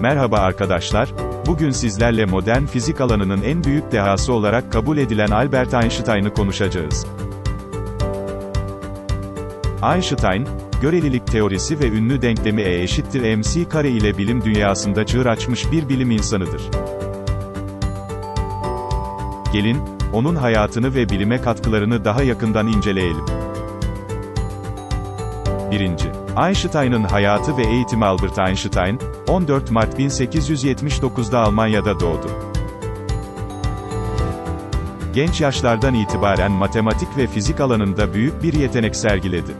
Merhaba arkadaşlar, bugün sizlerle modern fizik alanının en büyük dehası olarak kabul edilen Albert Einstein'ı konuşacağız. Einstein, görelilik teorisi ve ünlü denklemi E eşittir mc kare ile bilim dünyasında çığır açmış bir bilim insanıdır. Gelin, onun hayatını ve bilime katkılarını daha yakından inceleyelim. 1. Einstein'ın hayatı ve eğitimi Albert Einstein, 14 Mart 1879'da Almanya'da doğdu. Genç yaşlardan itibaren matematik ve fizik alanında büyük bir yetenek sergiledi.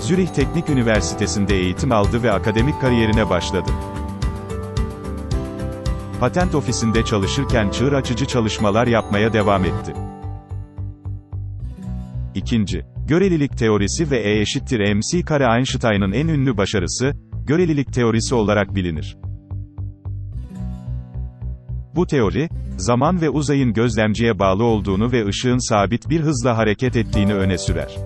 Zürih Teknik Üniversitesi'nde eğitim aldı ve akademik kariyerine başladı. Patent ofisinde çalışırken çığır açıcı çalışmalar yapmaya devam etti. İkinci, görelilik teorisi ve E eşittir mc kare Einstein'ın en ünlü başarısı, görelilik teorisi olarak bilinir. Bu teori, zaman ve uzayın gözlemciye bağlı olduğunu ve ışığın sabit bir hızla hareket ettiğini öne sürer.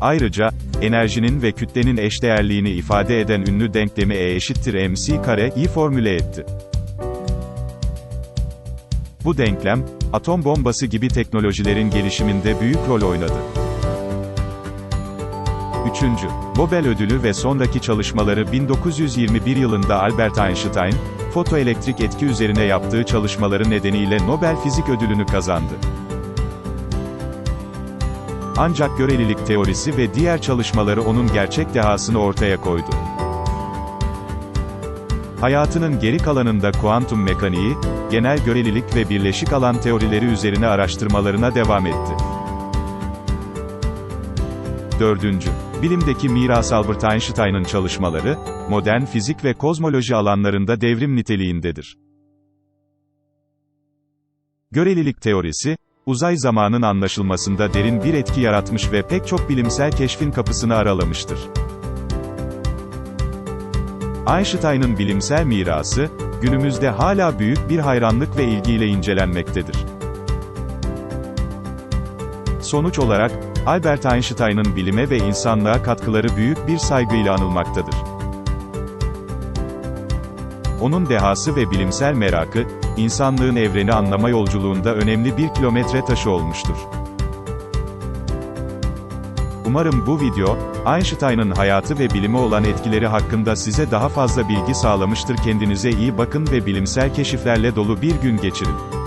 Ayrıca, enerjinin ve kütlenin eşdeğerliğini ifade eden ünlü denklemi E eşittir mc kare'yi formüle etti. Bu denklem, atom bombası gibi teknolojilerin gelişiminde büyük rol oynadı. 3. Nobel ödülü ve sonraki çalışmaları 1921 yılında Albert Einstein, fotoelektrik etki üzerine yaptığı çalışmaları nedeniyle Nobel Fizik Ödülünü kazandı. Ancak görelilik teorisi ve diğer çalışmaları onun gerçek dehasını ortaya koydu. Hayatının geri kalanında kuantum mekaniği, genel görelilik ve birleşik alan teorileri üzerine araştırmalarına devam etti. 4. Bilimdeki miras Albert Einstein'ın çalışmaları, modern fizik ve kozmoloji alanlarında devrim niteliğindedir. Görelilik teorisi, uzay zamanın anlaşılmasında derin bir etki yaratmış ve pek çok bilimsel keşfin kapısını aralamıştır. Einstein'ın bilimsel mirası, günümüzde hala büyük bir hayranlık ve ilgiyle incelenmektedir. Sonuç olarak, Albert Einstein'ın bilime ve insanlığa katkıları büyük bir saygıyla anılmaktadır. Onun dehası ve bilimsel merakı, insanlığın evreni anlama yolculuğunda önemli bir kilometre taşı olmuştur. Umarım bu video, Einstein'ın hayatı ve bilime olan etkileri hakkında size daha fazla bilgi sağlamıştır. Kendinize iyi bakın ve bilimsel keşiflerle dolu bir gün geçirin.